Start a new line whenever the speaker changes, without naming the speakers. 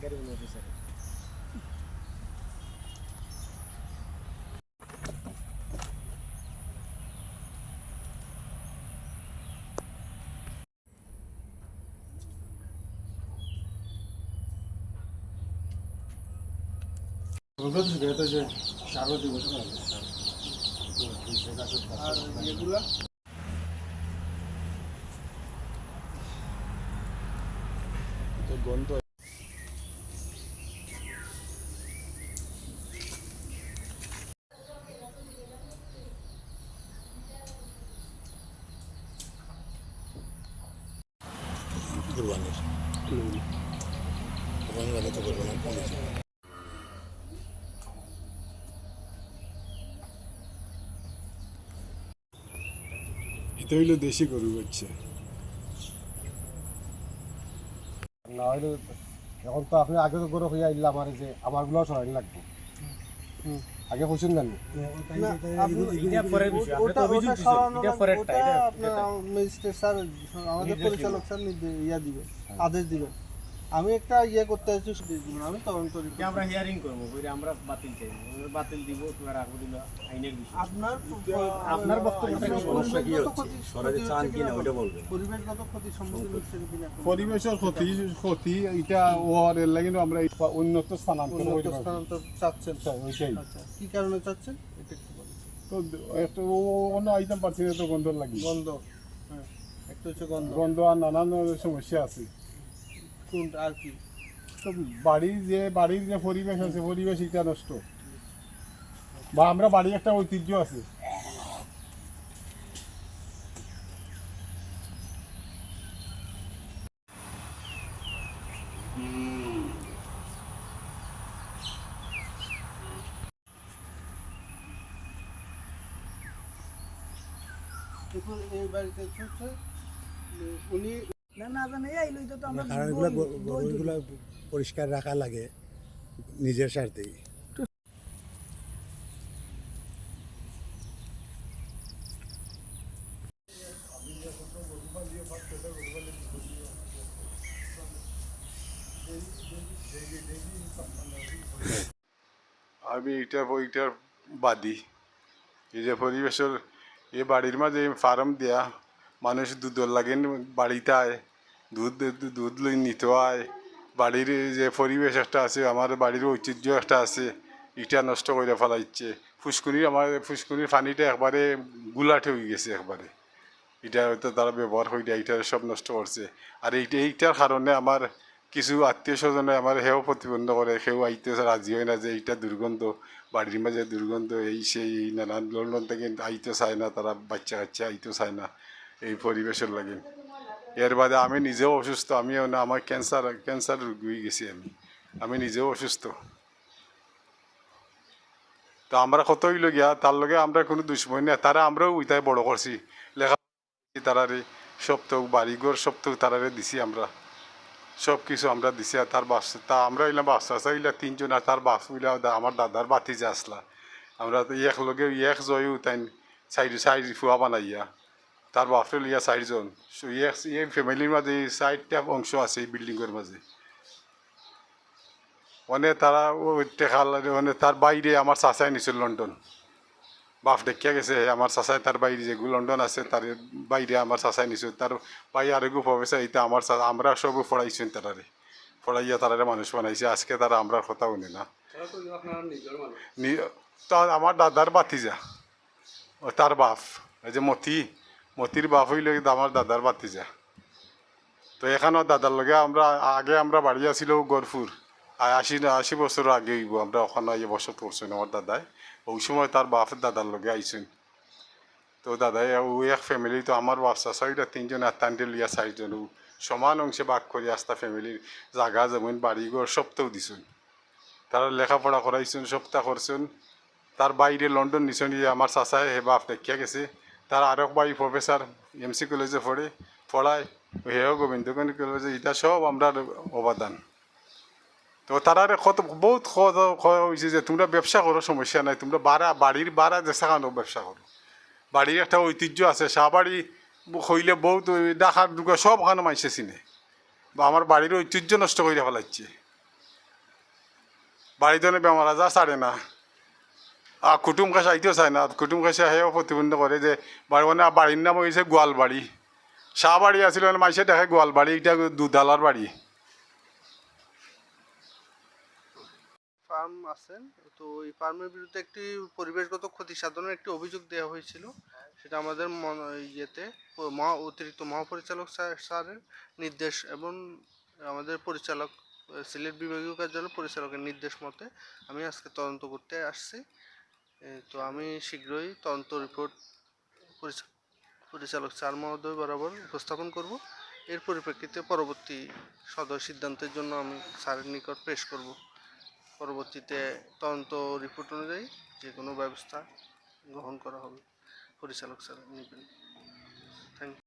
Carrying officer
এগুলা
গন্ধ
কুরবানির কুরবানি মানে তো কুরবানি কমেছে
এটা হইল দেশি গরু হচ্ছে।
না হইলে এখন তো আপনি আগে তো গরু হইয়া আইলা আমার যে আমারগুলো সরাই লাগবে। আগে
হইছেন
আপনার ম্যাজিস্ট্রেট স্যার আমাদের পরিচালক স্যার ইয়া দিবে আদেশ দিবেন আমি একটা ইয়ে করতে চাইছি আমি তদন্ত
আমরা হিয়ারিং করব আমরা বাতিল চাই। বাতিল দিব তোমার রাখব দিল আইনের বিষয়।
আপনার
আপনার বক্তব্যটা?
সমস্যা কি হচ্ছে? সরাসরি চান কিনা ওটা বলবেন। পরিবেশগত ক্ষতির সম্মুখীন হচ্ছে কিনা
পরিবেশের ক্ষতি ক্ষতি এটা ওর এর লাগে আমরা উন্নত স্থানান্তর
উন্নত স্থানান্তর চাচ্ছেন।
ওইটাই
আচ্ছা কি কারণে চাচ্ছেন? এটা একটু বলেন।
তো একটা ও অন্য আইটেম পাচ্ছি না তো গন্ধ লাগে।
গন্ধ হ্যাঁ একটা হচ্ছে গন্ধ।
গন্ধ আর নানান সমস্যা আছে।
কোন আর কি?
তো বাড়ির যে বাড়ির যে পরিবেশ আছে পরিবেশ এটা নষ্ট। বা আমরা বাড়ির একটা ঐতিহ্য আছে।
দেখুন এই বাড়িতে উনি
না না জানে এই লইতে তো আমরা
কারণ এগুলো গরুগুলো পরিষ্কার রাখা লাগে নিজের স্বার্থেই।
আমি এটা এইটার বাদী। এই যে পরিবেশের এই বাড়ির মাঝে ফার্ম দেয়া মানুষ দুধ লাগেন বাড়িতে আয়, দুধ দুধ লই নিতে আয়। বাড়ির যে পরিবেশ একটা আছে, আমার বাড়ির ঐতিহ্য একটা আছে, ইটা নষ্ট করে ফেলাইছে। ফুসকুনির আমার ফুসকুনির পানিটা একবারে গুলাটে হয়ে গেছে একবারে। এটা হয়তো তারা ব্যবহার করে এটা সব নষ্ট করছে। আর এইটা এইটার কারণে আমার কিছু আত্মীয় স্বজনে আমার হেও প্রতিবন্ধ করে, সেও আইতে রাজি হয় না যে এইটা দুর্গন্ধ, বাড়ির মাঝে দুর্গন্ধ, এই সেই নানান লন্ডন থেকে আইতে চায় না, তারা বাচ্চা কাচ্চা আইতে চায় না। এই পরিবেশের লাগে। এর বাদে আমি নিজেও অসুস্থ, আমিও না, আমার ক্যান্সার ক্যান্সার রোগী গেছি আমি। আমি নিজেও অসুস্থ। তো আমরা কত হইল গিয়া তার লগে আমরা কোনো দুশ্মন না তারা আমরাও উইতায় বড় করছি। লেখা তারারে সব তো বাড়িঘর সব তো তারারে দিছি আমরা। সব কিছু আমরা দিছি, আর তার বাস, তা আমরা এলাম বাচ্চা আসা ইলা তিনজন, আর তার বাস উইলা আমার দাদার বাতি যে আসলা। আমরা তো এক লগে, এক জয়ও তাই সাইড সাইড ফুয়া বানাইয়া। তার বাপরে লিয়া চাৰিজন। So, এক এই ফেমিলির মাঝে চারটা অংশ আছে এই বিল্ডিংয়ের মাঝে মানে তারা ওই টেকা মানে তার বাইরে আমার চাচাই নিছিল লন্ডন বাপ দেখিয়া গেছে আমার চাচাই তার বাইরে যেগুলো লন্ডন আছে তার বাইরে আমার চাচাই নিছিল। তার ভাই আরেকু প্রফেসর এইটা আমার আমরা সব পড়াইছেন তারারে পড়াইয়া তারারে মানুষ বানাইছে আজকে তারা আমরা কথা শুনে না। তা আমার দাদার বাতিজা তার বাপ এই যে মতি। মতির বাপ হইলে আমার দাদার বাতিজা তো এখানেও দাদার লগে আমরা, আগে আমরা বাড়ি আসিল গরপুর আর আশি আশি বছর আগে হইব, আমরা ওখানে ইয়ে বসত করছেন আমার দাদাই। ওই সময় তার বাপের দাদার লগে আইছেন তো দাদাই ওই এক ফ্যামিলি তো আমার বাচ্চা ছয়টা, তিনজন আত্মান্ডে লিয়া চারজন ও সমান অংশে ভাগ করে আস্তা ফ্যামিলির জাগা যেমন বাড়িঘর সবটাও দিছেন তারা লেখাপড়া করাইছেন সপ্তাহ করছেন তার বাইরে লন্ডন নিছেন আমার চাচাই হে বাপ দেখিয়া গেছে। তার আরেক বাই প্রফেসর এমসি কলেজে পড়ে, পড়ায়। হেও গোবিন্দগঞ্জ কলেজে এটা সব আমরা অবদান। তো তারারে কত, বহুত হয়েছে যে তোমরা ব্যবসা করো, সমস্যা নাই। তোমরা বাড়া, বাড়ির বাড়া যে সেখানেও ব্যবসা করো। বাড়ির একটা ঐতিহ্য আছে শাহবাড়ি হইলে বহুত ডাকার দুর্গা সব ওখানে মাইসে চিনে। আমার বাড়ির ঐতিহ্য নষ্ট করে ফেলাচ্ছে। বাড়িতে বেমার আজার ছাড়ে না। কুটুম কাছে আইতেও চায় না। কুটুম কাছে সেও প্রতিবন্ধ করে যে মানে বাড়ির নাম হয়েছে গোয়ালবাড়ি শাহ বাড়ি আছিল মাইসে দেখে গোয়ালবাড়ি এটা দুধালার বাড়ি
ফার্ম আছেন তো এই ফার্মের বিরুদ্ধে একটি পরিবেশগত ক্ষতি সাধনের একটি অভিযোগ দেওয়া হয়েছিল সেটা আমাদের ইয়েতে, মহা অতিরিক্ত মহাপরিচালক স্যারের নির্দেশ এবং আমাদের পরিচালক, সিলেট বিভাগীয় কার্যালয় পরিচালকের নির্দেশ মতে আমি আজকে তদন্ত করতে আসছি। তো আমি শীঘ্রই তদন্ত রিপোর্ট পরিচালক চার মহোদয় বরাবর উপস্থাপন করব। এর পরিপ্রেক্ষিতে পরবর্তী সদয় সিদ্ধান্তের জন্য আমি স্যারের নিকট পেশ করব। পরবর্তীতে তদন্ত রিপোর্ট অনুযায়ী যে কোনো ব্যবস্থা গ্রহণ করা হবে। পরিচালক স্যার নেবেন। থ্যাংক